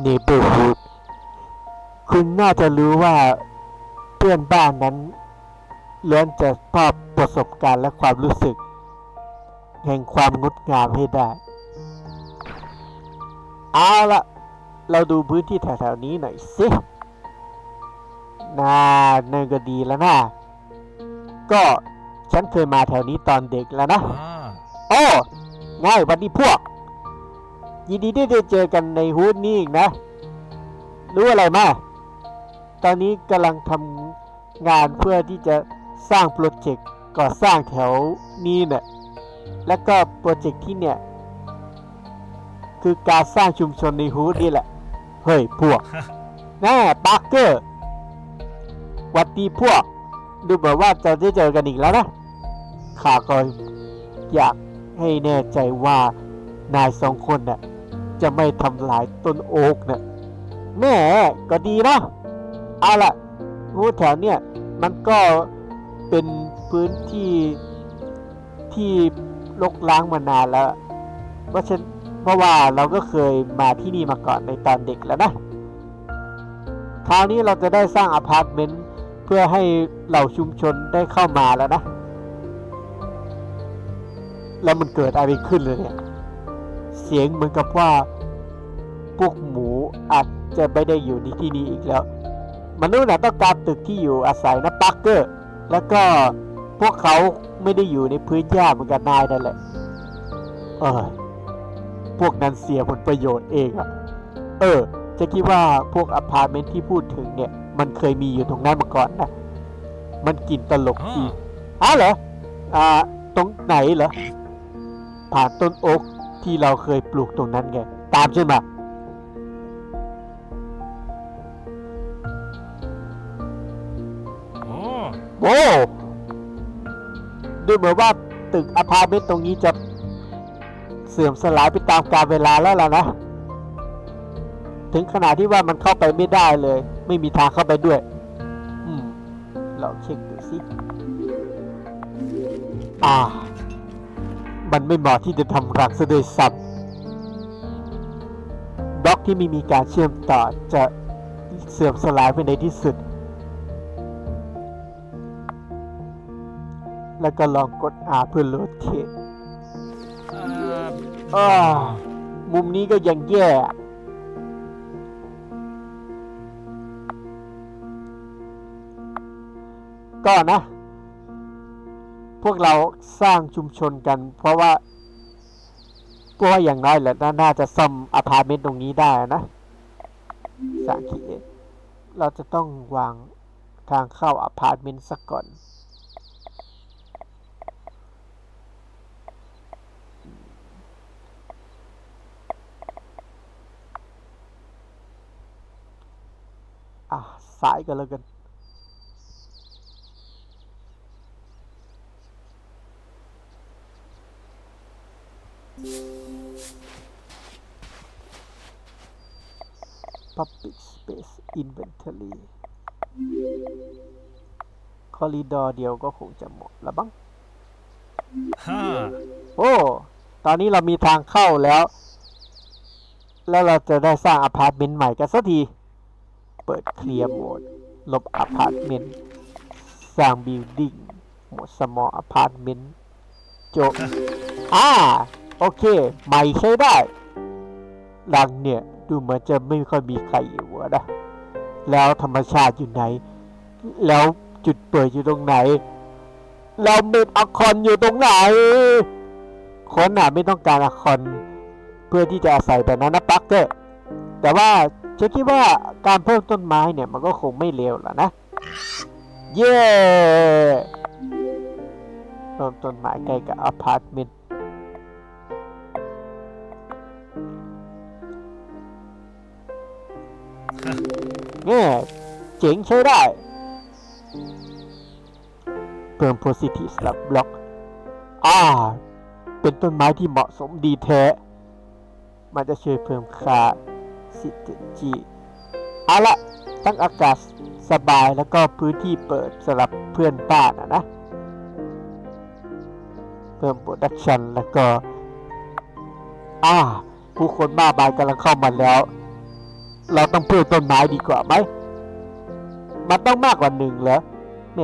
เนเบอร์ฮูดคุณน่าจะรู้ว่าเพื่อนบ้านนั้นล้วนจะมอบประสบการณ์และความรู้สึก แห่งความงดงามให้ได้ เอาละเราดูพื้นที่แถวๆนี้หน่อยสิน่าเนินก็ดีแล้วนะก็ฉันเคยมาแถวนี้ตอนเด็กแล้วนะ Ah. โอ้ง่ายวันนี้พวก ยินดีที่ได้เจอกันในฮูดนี่อีกนะ รู้อะไรมาตอนนี้กำลังทำงานเพื่อที่จะสร้างโปรเจกต์ก่อสร้างแถวนี้เนี่ยแล้วก็โปรเจกต์ที่เนี่ย คือการสร้างชุมชนในฮูดนี่แหละ เฮ้ย พวกแน่ปาร์เกอร์หวัดดีพวก ดูเหมือนว่าจะได้เจอกันอีกแล้วนะข้าก็อยากให้แน่ใจว่านายสองคนน่ะ จะไม่ทำลายต้นโอ๊กน่ะแม่ก็ดีนะเอาล่ะงูแถวเนี่ยมันก็เป็นพื้นที่ที่ลกล้างมานานแล้วเพราะฉันเพราะว่าเราก็เคยมาที่นี่มาก่อนในตอนเด็กแล้วนะ คราวนี้เราจะได้สร้างอพาร์ตเมนต์เพื่อให้เหล่าชุมชนได้เข้ามาแล้วนะ แล้วมันเกิดอะไรขึ้นเลยเนี่ย เสียงเหมือนกับว่าพวกหมูอาจจะไม่ได้อยู่ในที่นี้อีกแล้ว มนุษย์น่ะต้องการตึกที่อยู่อาศัยนะปักเกอร์ แล้วก็พวกเขาไม่ได้อยู่ในพื้นหญ้าเหมือนกันนายนั่นแหละ เออพวกนั้นเสียผลประโยชน์เองอะเออ จะคิดว่าพวกอพาร์ตเมนต์ที่พูดถึงเนี่ย มันเคยมีอยู่ตรงนั้นมาก่อนนะ มันกลิ่นตลกดี Ah. อ้าวเหรอ อ่า ตรงไหนเหรอ ผ่านต้นโอ๊ก ที่เราเคยปลูกตรงนั้นไง ตามฉันมา Oh. โอ้ดูเหมือนว่าตึกอพาร์ตเมนต์ตรงนี้จะเสื่อมสลายไปตามกาลเวลาแล้วล่ะนะ ถึงขนาดที่ว่ามันเข้าไปไม่ได้เลย ไม่มีทางเข้าไปด้วย อืม เราเช็คดูสิ อ่า มันไม่เหมาะที่จะทำรังซะด้วยซ้ำบล็อกที่ไม่มีการเชื่อมต่อจะเสื่อมสลายไปในที่สุด แล้วก็ลองกด R เพื่อโหลดเทป Uh, อ้ามุมนี้ก็ยังแย่ก็นะ พวกเราสร้างชุมชนกัน เพราะว่าก็ว่าอย่างน้อยแหละน่าจะซ่อมอพาร์ตเมนต์ตรงนี้ได้นะสาขีเราจะต้องวางทางเข้าอพาร์ตเมนต์สักก่อน อะสายกันแล้วกัน Public Space Inventory คอริดอร์เดียวก็คงจะหมดแล้วบ้าง ha. โอ้ ตอนนี้เรามีทางเข้าแล้ว แล้วเราจะได้สร้างอพาร์ตเมนต์ใหม่กันสักที เปิดเคลียร์โหมด ลบอพาร์ตเมนต์ สร้างบิลดิ้งโหมดสมออพาร์ตเมนต์จบ อ่า โอเค ใหม่ใช้ได้หลังเนี่ย ดูเหมือนจะไม่ค่อยมีใครอยู่นะแล้วธรรมชาติอยู่ไหน แล้วจุดเปิดอยู่ตรงไหน แล้วเม็ดอะคอนอยู่ตรงไหนคนน่ะไม่ต้องการอะคอนเพื่อที่จะอาศัยแบบนั้นนะปักเกอร์แต่ว่าฉันคิดว่าการเพิ่มต้นไม้เนี่ยมันก็คงไม่เลวหรอกนะ เย้เพิ่มต้นไม้ใกล้กับอพาร์ตเมนต์ เจ๋งใช้ได้เพิ่ม positive สลับบล็อก อ่า เป็นต้นไม้ที่เหมาะสมดีแท้ มันจะช่วยเพิ่มค่าสิทธิจีเอาละทั้งอากาศสบายแล้วก็พื้นที่เปิดสำหรับเพื่อนบ้านะนะ เพิ่มโปรดักชันแล้วก็ อ่า ผู้คนมากมายกำลังเข้ามาแล้ว เราต้องเพิ่มต้นไม้ดีกว่าไหม มันต้องมากกว่าหนึ่งเหรอแหม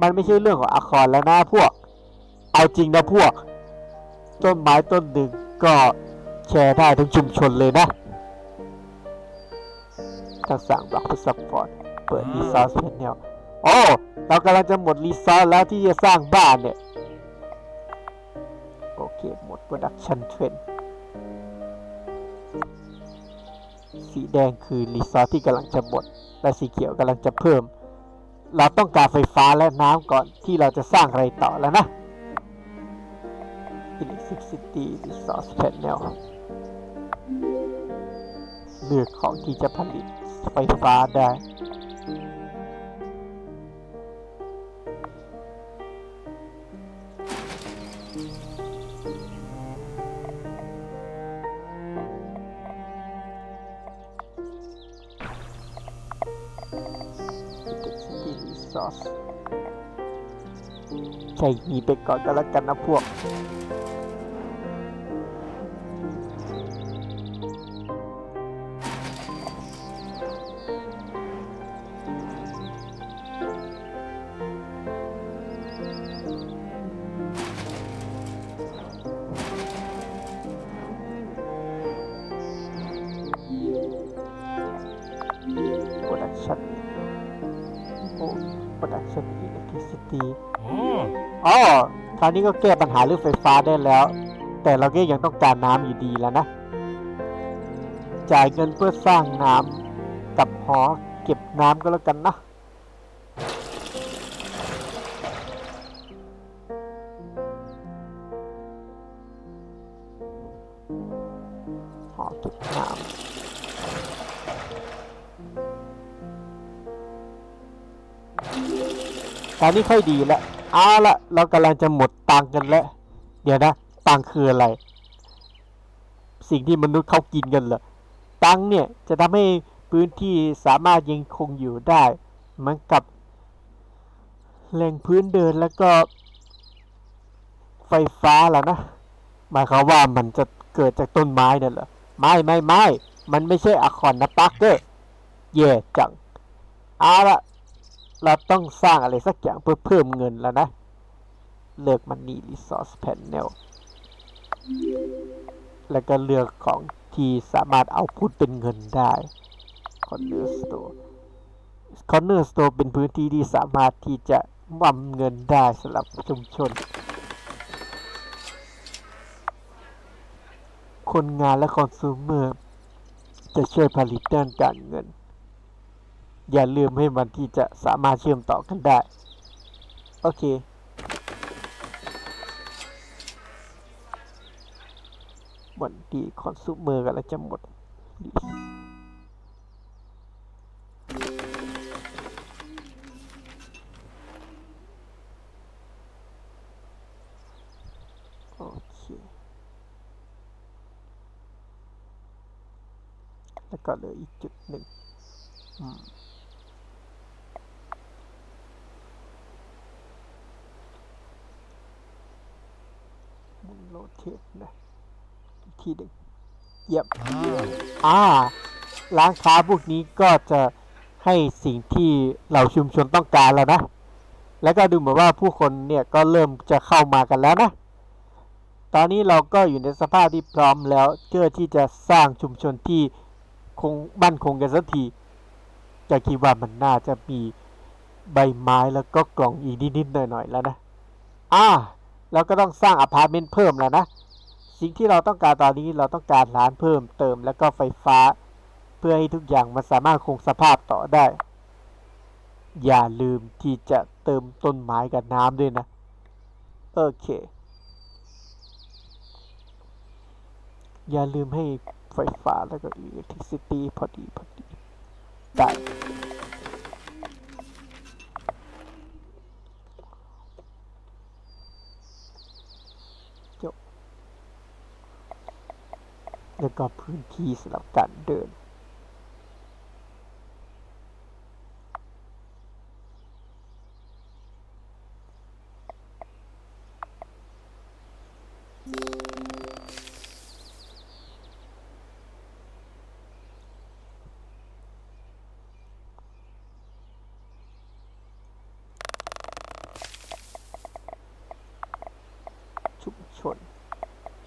มันไม่ใช่เรื่องของอาคอนแล้วนะพวก เอาจริงนะพวก ต้นไม้ต้นหนึ่งก็แชร์ได้ทั้งชุมชนเลยนะถ้าสั่งบล็อกเพื่อซัพพอร์ตเปิดรีซอสแพนเนลโอ้ เรากำลังจะหมดรีซอสแล้วที่จะสร้างบ้านเนี่ย โอเค หมดโปรดักชันเทรน สีแดงคือรีซอสที่กำลังจะหมด และสีเขียวกำลังจะเพิ่ม เราต้องการไฟฟ้าและน้ำก่อนที่เราจะสร้างอะไรต่อแล้วนะ Electricity Resource Panel เลือกของที่จะผลิตไฟฟ้าได้ ใช่มีไปก่อนก็แล้วกันนะพวก อ๋อคราวนี้ก็แก้ปัญหาเรื่องไฟฟ้าได้แล้ว แต่เราก็ยังต้องการน้ำอยู่ดีแล้วนะ จ่ายเงินเพื่อสร้างน้ำกับหอเก็บน้ำก็แล้วกันนะหอเก็บน้ำตอนนี้ค่อยดีแล้ว เอาละเรากำลังจะหมดตังกันแล้ว เดี๋ยวนะตังคืออะไร สิ่งที่มนุษย์เขากินกันเหรอตังเนี่ยจะทำให้พื้นที่สามารถยังคงอยู่ได้เหมือนกับแหล่งพื้นเดินแล้วก็ ไฟฟ้าแล้วนะหมายความว่ามันจะเกิดจากต้นไม้นั่นเหรอไม่ไม่ไม่มันไม่ใช่อะคอนนะปักเกอร์เย่จังเอาละ เราต้องสร้างอะไรสักอย่างเพื่อเพิ่มเงินแล้วนะ เลือกมันนี่ Resource Panel แล้วก็เลือกของที่สามารถเอาพุทเป็นเงินได้ Corner Store Corner Store เป็นพื้นที่ที่สามารถที่จะวํเงินได้สำหรับชุมชน คนงานและคอน sumer จะช่วยผลิตด้านการเงิน อย่าลืมให้มันที่จะสามารถเชื่อมต่อกันได้ โอเค วันดีคอน sumer กันแล้วจะหมด โอเค แล้วก็เหลืออีกจุดหนึ่ง อืมหมุน โรเทตนะทีหนึ่งเยี่ยมอ่าอาร้านค้าพวกนี้ก็จะให้สิ่งที่เราชุมชนต้องการแล้วนะ แล้วก็ดูเหมือนว่าผู้คนเนี่ยก็เริ่มจะเข้ามากันแล้วนะ ตอนนี้เราก็อยู่ในสภาพที่พร้อมแล้วเพื่อที่จะสร้างชุมชนที่คงมั่นคงกันสักทีจะคิดว่ามันน่าจะมีใบไม้แล้วก็กล่องอีกนิดๆหน่อยๆแล้วนะ อ่า เราก็ต้องสร้างอพาร์ตเมนต์เพิ่มแล้วนะ สิ่งที่เราต้องการตอนนี้เราต้องการร้านเพิ่มเติมแล้วก็ไฟฟ้า เพื่อให้ทุกอย่างมันสามารถคงสภาพต่อได้ อย่าลืมที่จะเติมต้นไม้กับน้ำด้วยนะ โอเค อย่าลืมให้ไฟฟ้าแล้วก็อิเล็กทริซิตี้พอดีพอดีได้ จบ แล้วก็พื้นที่สำหรับการเดิน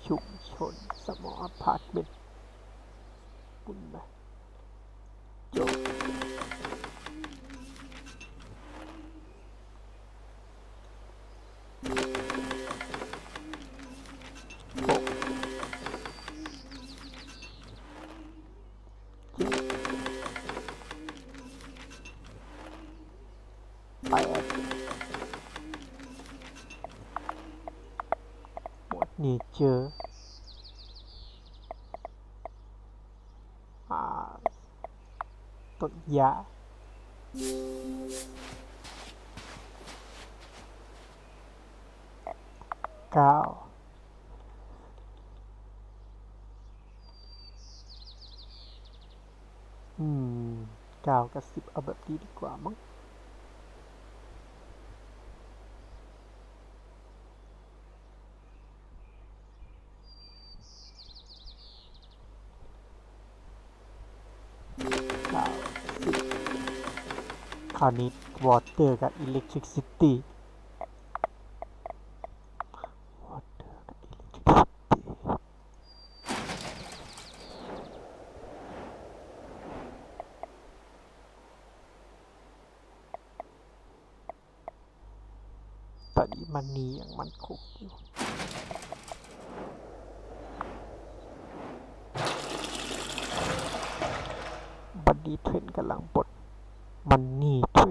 ชุมชนสมออพาร์ตเมนต์บุญนะ หนี่เจออ่าต้นยาเก้าอืมเก้ากับสิบเอาแบบนี้ดีกว่ามั้ง ราวนี้วอเตอร์กับอิเล็กทริกซิตี้วอเตอร์กับอิเล็กทริกซิตี้ตอนนี้มันนีอย่างมันคงอยู่บัดดี้เทรนกำลังบด มัน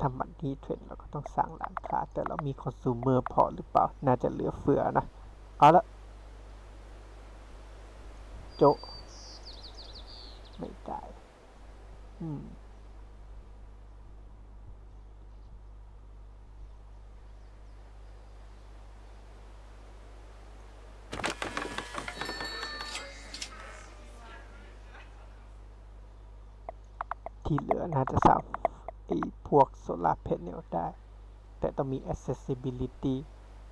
ทรนทำมันนี่เทรนเราก็ต้องสร้างร้านค้า แต่เรามีคอน sumer พอหรือเปล่า น่าจะเหลือเฟือนะ เอาละ โจ ไม่ได้ อืมที่เหลือน่าจะสางไอ้ พวกโซลาร์แผงได้ แต่ต้องมี accessibility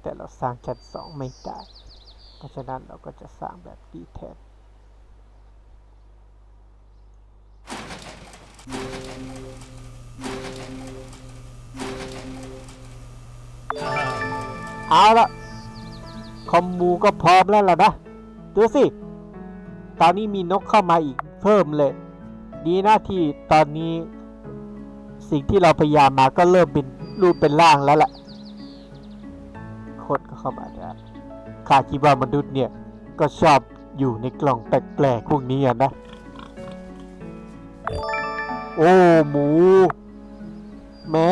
แต่เราสร้างชั้นสองไม่ได้ เพราะฉะนั้นเราก็จะสร้างแบบดีแทนเอาละคอมมูก็พร้อมแล้วล่ะนะ ดูสิ ตอนนี้มีนกเข้ามาอีกเพิ่มเลย ดีนะที่ตอนนี้ สิ่งที่เราพยายามมาก็เริ่มเป็นรูปเป็นร่างแล้วแหละคนก็เข้ามาได้ข้าคิดว่ามนุษย์เนี่ยก็ชอบอยู่ในกล่องแปลกๆพวกนี้นะ โอ้หมู แม่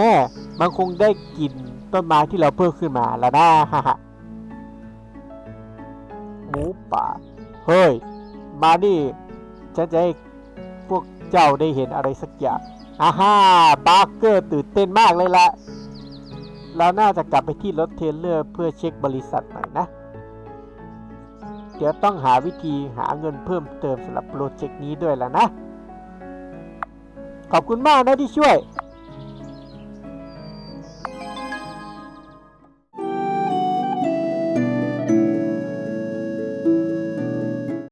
มันคงได้กลิ่นต้นไม้ที่เราเพิ่มขึ้นมาแล้วนะฮ่าฮ่าหมูป่า เฮ้ย มานี่ฉันจะให้พวกเจ้าได้เห็นอะไรสักอย่าง อาฮ่าบาร์เกอร์ตื่นเต้นมากเลยละเราน่าจะกลับไปที่รถเทเลอร์เพื่อเช็คบริษัทใหม่นะ เดี๋ยวต้องหาวิธีหาเงินเพิ่มเติมสำหรับโปรเจกต์นี้ด้วยแล้วนะ ขอบคุณมากนะที่ช่วย